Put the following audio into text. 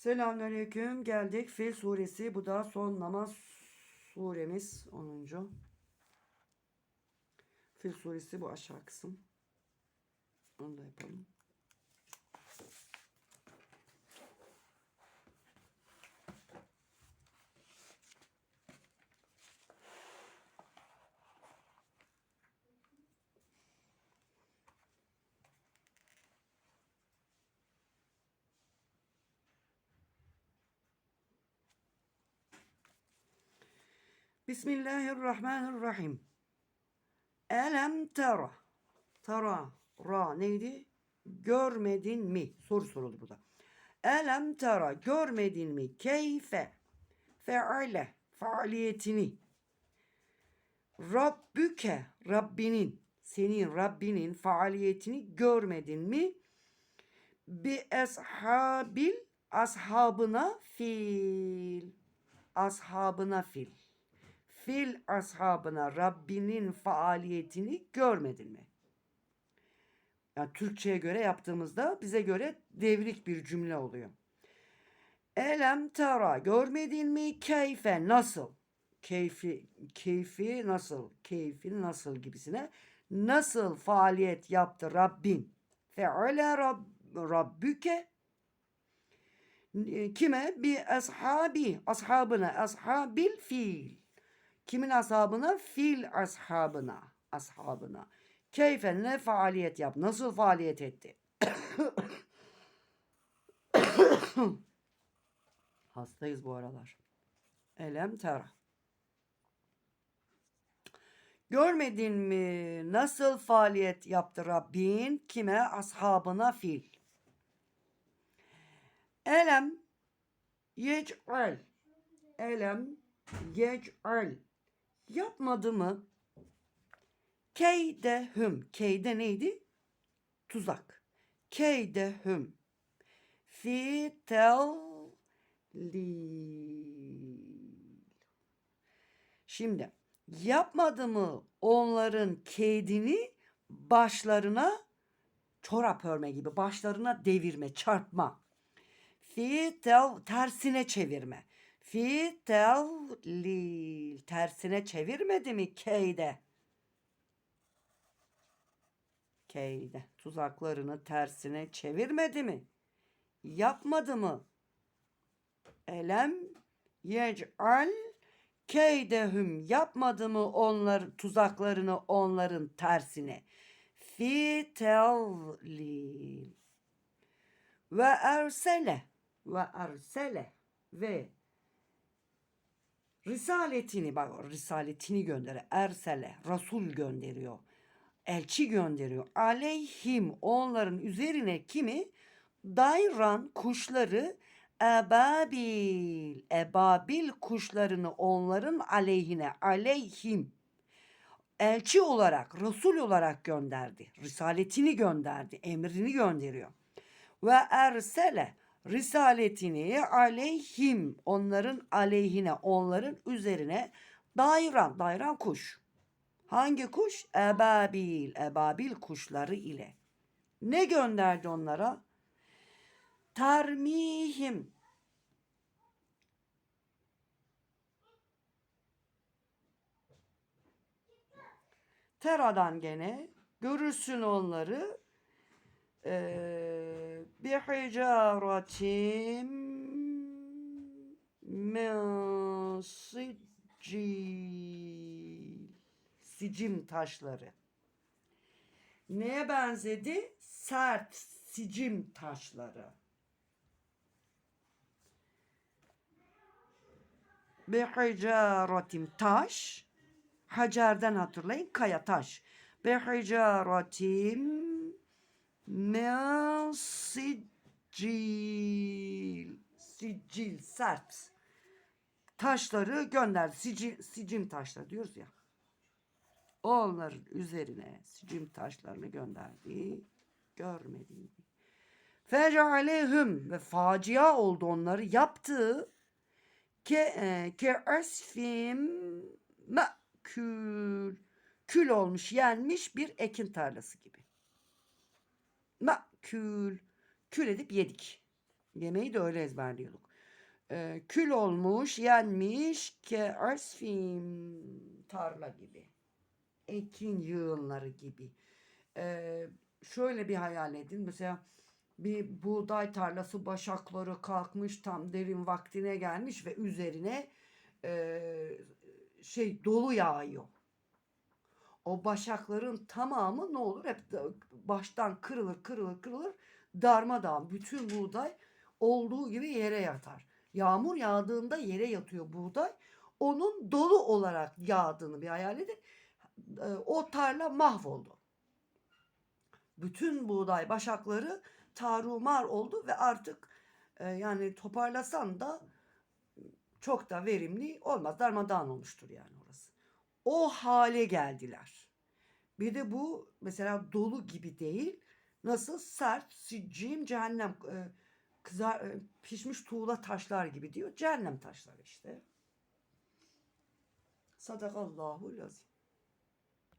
Selamünaleyküm. Geldik Fil suresi. Bu da son namaz suremiz 10. Fil suresi bu aşağı kısım. Onu da yapalım. Bismillahirrahmanirrahim. Elem tera. Tera. Ra neydi? Görmedin mi? Soru soruldu burada. Elem tera. Görmedin mi? Keyfe. Feale. Faaliyetini. Rabbüke. Rabbinin. Senin Rabbinin faaliyetini görmedin mi? Bi eshabil ashabına fil. Ashabına fil fil ashabına Rabbinin faaliyetini görmedin mi? Yani Türkçe'ye göre yaptığımızda bize göre devrik bir cümle oluyor. Elem tara görmedin mi keyfe nasıl? Keyfi, keyfi nasıl? Keyfi nasıl gibisine. Nasıl faaliyet yaptı Rabbin? Feale Rab, Rabbüke kime? Bir ashabi, ashabına, ashabil fiil. Kimin ashabına? Fil ashabına. Ashabına. Keyfe ne faaliyet yap? Nasıl faaliyet etti? Hastayız bu aralar. Elem tera. Görmedin mi nasıl faaliyet yaptı Rabbin? Kime? Ashabına fil. Elem yec'al. Elem yec'al yapmadı mı? Keydehüm. Keyde neydi? Tuzak. Keydehüm. Fi tellil. Şimdi yapmadı mı onların keydini başlarına çorap örme gibi başlarına devirme, çarpma. Fi tersine çevirme. Fi tevlil. Tersine çevirmedi mi keyde? Keyde. Tuzaklarını tersine çevirmedi mi? Yapmadı mı? Elem yec'al keydehüm yapmadı mı onlar tuzaklarını onların tersine? Fi tevlil. Ve ersele ve ersele ve Risaletini bak risaletini gönderiyor. Ersele Rasul gönderiyor. Elçi gönderiyor. Aleyhim onların üzerine kimi? Dayran kuşları ebabil. Ebabil kuşlarını onların aleyhine aleyhim elçi olarak, Resul olarak gönderdi. Risaletini gönderdi, emrini gönderiyor. Ve ersele risaletini aleyhim onların aleyhine onların üzerine dayran dayran kuş. Hangi kuş? Ebabil ebabil kuşları ile. Ne gönderdi onlara? Termihim Tera'dan gene görürsün onları ee, bir hicaratim min sicim taşları. Neye benzedi? Sert sicim taşları. Bir hicaratim taş. Hacerden hatırlayın kaya taş. Bir hicaratim Men sicil. Sicil sert. Taşları gönderdi. Sicil, sicim taşları diyoruz ya. Onların üzerine sicim taşlarını gönderdi. Görmedi. Fecalehum ve facia oldu onları yaptığı ke, e, ke asfim mekül kül olmuş yenmiş bir ekin tarlası gibi makül. Kül edip yedik. Yemeği de öyle ezberliyorduk. Ee, kül olmuş, yenmiş ke asfim tarla gibi. Ekin yığınları gibi. Ee, şöyle bir hayal edin. Mesela bir buğday tarlası başakları kalkmış tam derin vaktine gelmiş ve üzerine e, şey dolu yağıyor. O başakların tamamı ne olur? Hep baştan kırılır, kırılır, kırılır. Darmadağın bütün buğday olduğu gibi yere yatar. Yağmur yağdığında yere yatıyor buğday. Onun dolu olarak yağdığını bir hayal edin. E, O tarla mahvoldu. Bütün buğday başakları tarumar oldu ve artık e, yani toparlasan da çok da verimli olmaz. Darmadağın olmuştur yani orası. O hale geldiler. Bir de bu mesela dolu gibi değil. Nasıl sert, siccin, cehennem e, kızar, e, pişmiş tuğla taşlar gibi diyor. Cehennem taşları işte. Sadakallahu lazim.